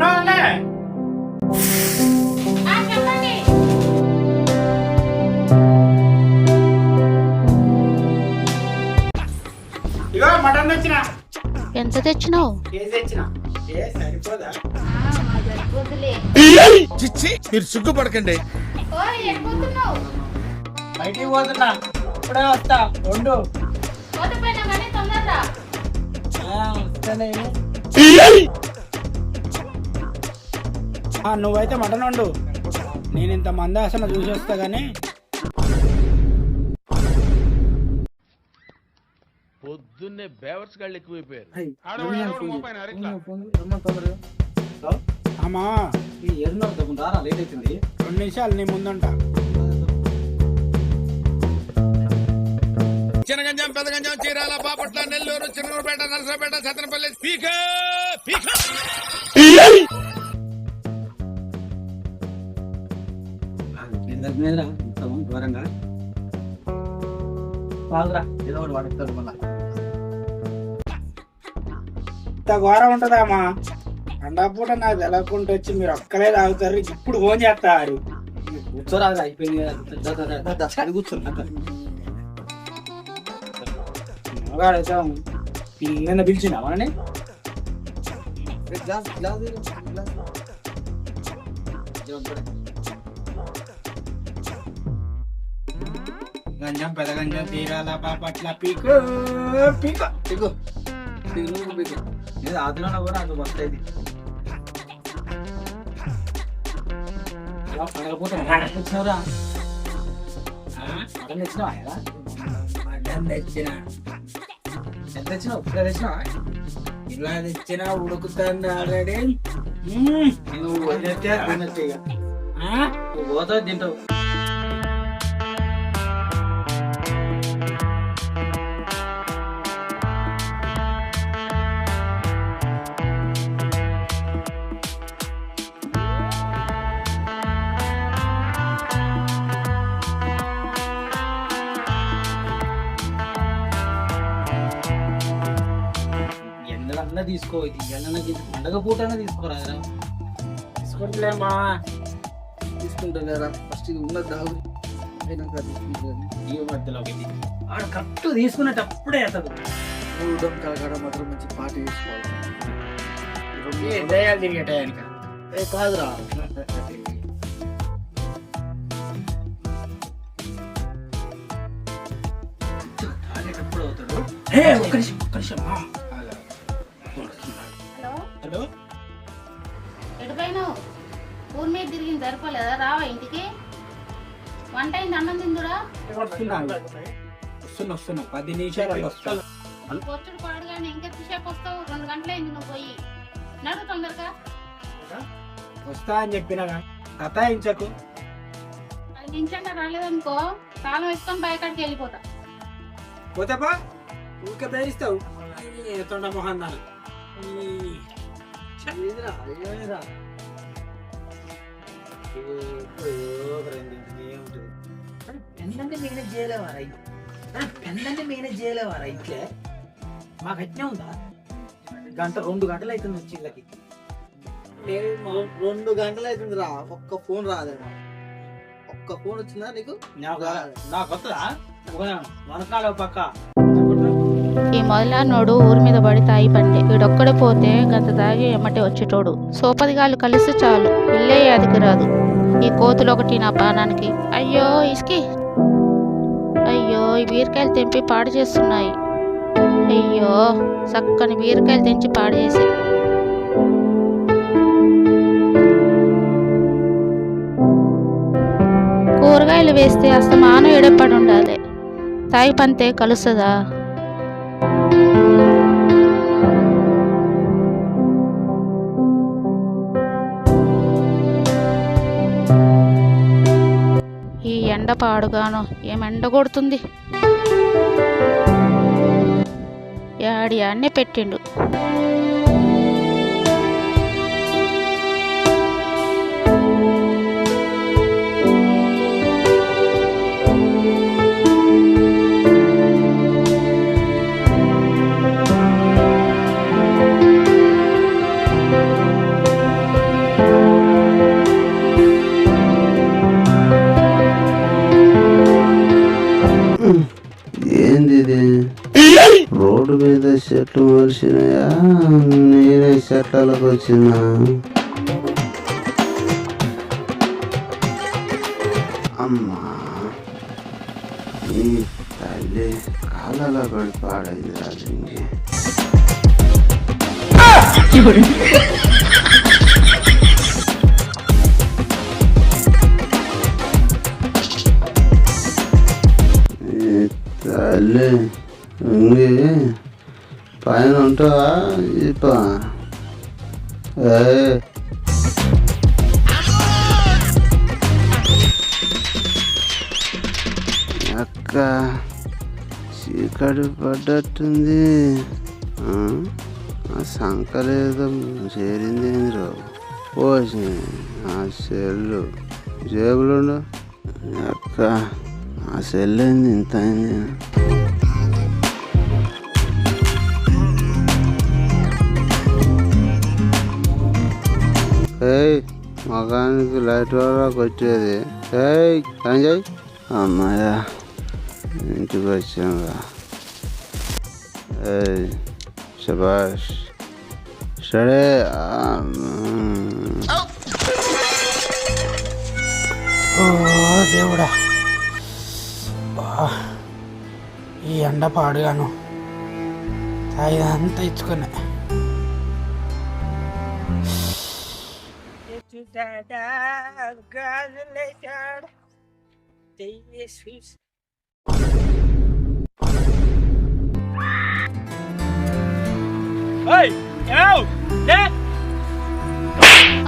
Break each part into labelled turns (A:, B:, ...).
A: ఉన్నావులే? ఎంత తెచ్చినావు?
B: చిచ్చి మీరు సిగ్గుపడకండి.
C: బయటికి పోతున్నా. ఇప్పుడే వస్తా. రెండు పోతున్నా నువ్వైతే మటన్ వండు. నేను ఇంత మందాసన చూసి వస్తా గానీ.
B: పొద్దున్నే బేవర్స్ గాళ్ళు ఎక్కువైపోయారు.
C: అమ్మా.
D: లేట్ అవుతుంది
C: రెండు నిమిషాలు నీ ముందుంట.
B: చినగంజం పెదగంజం చీరాల బాపట్ల నెల్లూరు చిన్నూరుపేట నరసరాపేట సత్తనపల్లి పీక పీక
D: ఇంతకు మీద ఘోరంగా. బాగురా ఏదో ఒకటి వాడుతారు మళ్ళా.
C: ఇంత ఘోరం ఉంటదమ్మా. అండాపూట నాకు తెలవకుండా వచ్చి మీరు ఒక్కలే తాగుతారు. ఇప్పుడు ఫోన్ చేస్తారు
D: కూర్చోరాదు అయిపోయింది.
C: మగాడైతే నిన్న
D: ఏ, గ్లాస్ గ్లాస్ తీయ్, గ్లాస్.
C: గంజం పెదగంజం తీరాల బాపట్ల పీకు పీకు
D: పీకు. పీకు, నువ్వు పీకు. ఏదో ఆదిలోన కూడా అది వస్తాయి
C: పడకపోతే
D: వచ్చినవరా
C: మటన్ తెచ్చినావా ఎలా? తెచ్చిన
D: ఎంత తెచ్చినావు ఇలా తెచ్చినావా
C: ఇలా తెచ్చిన ఉడుకుతుంది ఆల్రెడీ
D: నువ్వు వదిలేస్తే తినచ్చు ఇక. నువ్వు పోతావు తింటావు ఎండలన్నా తీసుకో ఇది ఎండన పండగ పూటనే తీసుకోరాదురా
C: తీసుకుంటలేమా?
D: తీసుకుంటారా ఫస్ట్ ఇది ఉన్నది దాగు అయినాక తీసుకుంటాను
C: ఈ మధ్యలోకి ఇది.
D: ఆడ కరెక్ట్ తీసుకునేటప్పుడే అతడు చూడడం కాడ మాత్రం మంచి పార్టీ తీసుకోవాలి.
C: తిరిగే టయానికి
D: ఏ కాదురా. తాగేటప్పుడు అవుతాడు.
C: ఏ ఒక్క నిమిషం ఒక్క నిమిషం
A: హలో ఎటుపోయినావు? ఊరి మీద తిరిగింది సరిపోలేదా? రావా ఇంటికి? వంట అయింది అన్నం తిందురా
C: వస్తున్నా. వస్తున్నా వస్తున్నా. పది నిమిషాలు వస్తాను
A: వచ్చుడు పాడుగానే ఇంకెంతసేపు వస్తావు? రెండు గంటలైంది నువ్వు పోయి. నడు తొందరగా.
C: వస్తా అని చెప్పినా కథాయించకు.
A: అది నించంగా రాలేదనుకో తాళం వేసుకొని బయకాడికి వెళ్ళిపోతా.
C: పోతాపా? ఊరికే బెదిరిస్తావు? తొండ మొహన్ దాని
D: ఇదిరా, ఇదేరా. మేనేజ్ చేయలేవారా ఇది? ఆ, మేనేజ్ చేయలేవారా ఇట్లే. మాకు అట్నే ఉందా? గంట రెండు గంటలు అవుతుంది వచ్చి ఇళ్ళకి. రెండు గంటలు అవుతుంది రా. ఒక్క ఫోన్ రాదేమో ఒక్క ఫోన్ వచ్చిందా నీకు
C: నాకు నాకు వస్తుందా వనకాల పక్క?
A: ఈ మొదలానోడు ఊరి మీద పడి తాగి పండే. వీడొక్కడే పోతే గంత తాగి ఎమ్మటే వచ్చేటోడు. సోపదిగాళ్ళు కలిస్తే చాలు. ఇల్లే అదికి రాదు. ఈ కోతులు ఒకటి నా పానానికి అయ్యో ఇసుకి. అయ్యో ఈ బీరకాయలు తెంపి పాడు చేస్తున్నాయి. అయ్యో చక్కని బీరకాయలు తెంచి పాడు చేసి. కూరగాయలు వేస్తే అస్తమానం ఎడపడి ఉండాలి. తాగి పంతే కలుస్తుందా? ఎండ పాడుగాను ఏం ఎండ కొడుతుంది? యాడి అన్నే పెట్టిండు.
E: రోడ్డు మీద చెట్లు మలిసినాయా దాకా వచ్చిందా అమ్మా నీ తల్లి కాళ్ళలో పడి పాడైంది రాజు ఇంకే ఈ తల్లి ఇంగి పైన ఉంటుందా ఇప్ప. అక్క చీకటి పడ్డట్టుంది. ఆ? సంకలేదో చేరింది ఏంద్రో? పోసి ఆ సెల్లు. జేబులో అక్క ఆ సెల్ ఏంది ఇంత అయింది. ఏయ్ మగానికి లైట్ వరకు వచ్చేది ఏయ్ సంజయ్. అమ్మాయ్యా ఇంటికి వచ్చాంగా ఏయ్ శబాష్ సరే
C: దేవుడా. బా, ఈ ఎండ పాడుగాను తాయిదంతా ఇచ్చుకున్నా.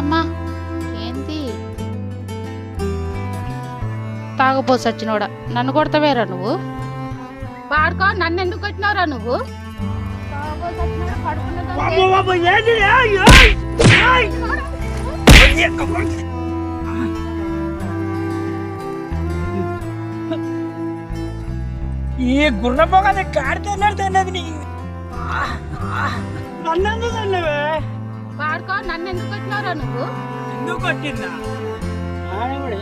A: అమ్మా ఏంది? తాగపో సచ్చినోడా నన్ను కొడతావేరా నువ్వు? పాడుకో నన్ను ఎందుకు కొట్టినావురా నువ్వు? తాగపో సచ్చినోడా, పడుకున్నదా?
C: ఈ గుర్రపోగది కాడితే నీ నన్ను తల్లవే
A: పాడుకో నన్ను ఎందుకు కొట్టినావురా నువ్వు?
C: ఎందుకు కొట్టిందా? ఆడవిడే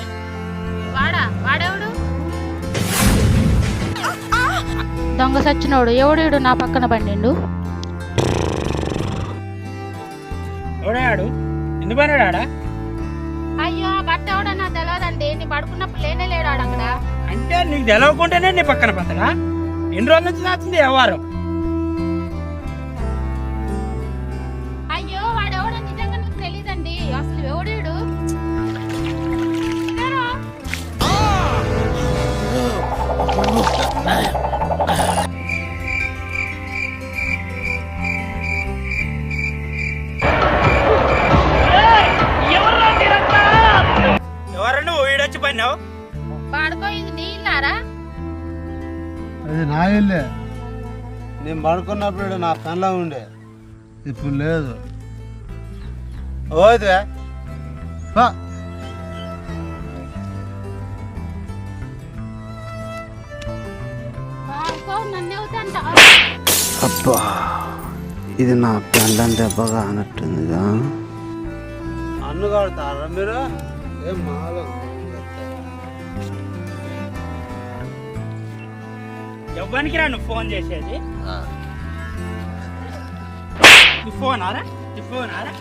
A: వాడా? వాడెవడు? దొంగ సచ్చినోడు ఎవడేడు నా పక్కన పండిండు?
C: ఎవడాడు ఎందుకు పన్నాడు ఆడ?
A: మా భర్త ఎవడో నాకు తెలియదండి నీ పడుకున్నప్పుడు లేనే లేడాడు అక్కడ.
C: అంటే నీకు తెలవకుంటేనే నీ పక్కన పత్తడా ఎన్ని రోజుల నుంచి నాచింది వ్యవహారం?
A: పాడుకో ఇది నీ ఇల్లారా
E: అది నా ఇల్లే. నేను పడుకున్నప్పుడు నా పనిలో ఉండే. ఇప్పుడు లేదు. ఓదే అబ్బా ఇది నా పెండం దెబ్బగా అన్నట్టుందిగా. అన్ను కడతారా మీరు? ఏం మాలో
C: ఎవ్వనికి రా నువ్వు ఫోన్ చేసేది. నీ ఫోన్ ఆరా? నీ ఫోన్ ఆరా?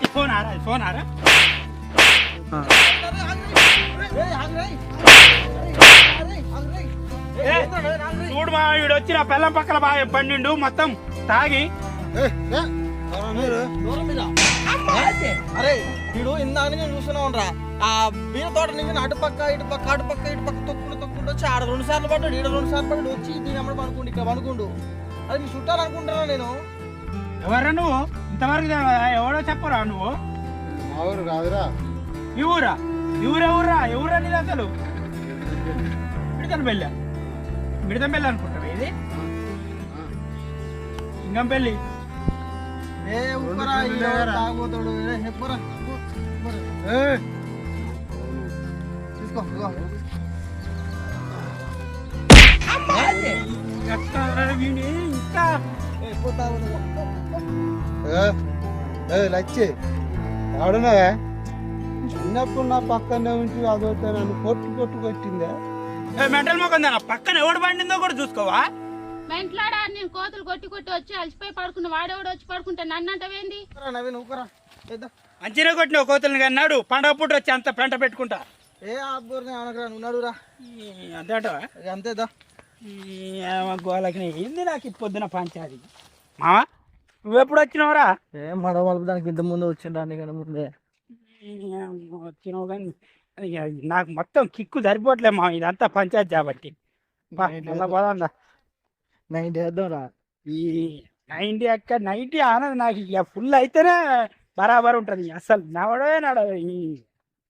C: నీ ఫోన్ ఆరా? నీ ఫోన్ ఆరా? ఏ, చూడు మా వీడు వచ్చి నా పిల్లం పక్కన బాగా పండిండు మొత్తం తాగి.
E: మీరు
D: అరే వీడు ఇందాక నేను చూస్తూనే ఉండరా. ఆ బీర తోట నుంచి అటు పక్క ఇటు పక్క అటు పక్క ఇటు పక్క తొక్కుంటూ తొక్కుంటూ వచ్చి ఆడ రెండు సార్లు పడ్డాడు ఈడ రెండు సార్లు పడ్డాడు వచ్చి దీని అమ్మడు పనుకుండు ఇక్కడ పనుకుండు. అది మీ చుట్టాలు అనుకుంటున్నా నేను?
C: ఎవరా నువ్వు? ఇంతవరకు? ఎవడో చెప్పరా నువ్వు?
E: మా ఊరు కాదురా.
C: ఈ ఊరా? ఈ ఊరు ఎవరురా? ఎవరా నీది అసలు? మిడతల పెళ్ళి మిడతం పెళ్ళి అనుకుంటావా ఇది? ఇంకం పెళ్ళి
D: ఏ ఉప్పరా ఏ హెప్పరా తీసుకో.
E: లచ్చి ఆడున్నావే? చిన్నప్పుడు నా పక్కనే ఉంచి అదవుతా నన్ను పొట్టు పొట్టు కొట్టిందే
C: ఏ మెంటల్ మొక్కందా నా పక్కన ఎవడు పండిందో కూడా చూసుకోవా?
A: మెంట్లాడా? నేను కోతులు కొట్టి కొట్టి వచ్చి అలసిపోయి పడుకున్న వాడెవడో వచ్చి పడుకుంటే నన్ను అంటవేంది
D: ఉక్కరా నవీన్ ఉక్కరా
C: మంచిగా కొట్టినావు కోతులను కానీ నాడు పండగ పూట వచ్చి అంత పెంట పెట్టుకుంటా.
E: ఏ ఆబ్బూరిని అనకరా ఉన్నాడు రా.
C: అంతేటవా
E: అంతేదా
C: గోలకి ఏంది నాకు ఈ పొద్దున పంచాది? మావా నువ్వెప్పుడు వచ్చినావురా
E: ఏ మడ మలుపుదానికి ఇంత ముందు వచ్చిండ్రా కానీ ముందే.
C: వచ్చినావు కానీ ఇక నాకు మొత్తం కిక్కు సరిపోవట్లే మా ఇదంతా పంచాయతీ కాబట్టి. బా, మళ్ళా పోదాందా
E: నైన్ చేద్దాం రా.
C: ఈ నైంటీ అక్క నైంటీ ఆనది నాకు ఇక ఫుల్ అయితేనే బరాబర్ ఉంటుంది. అసలు నడవడే నడవ ఈ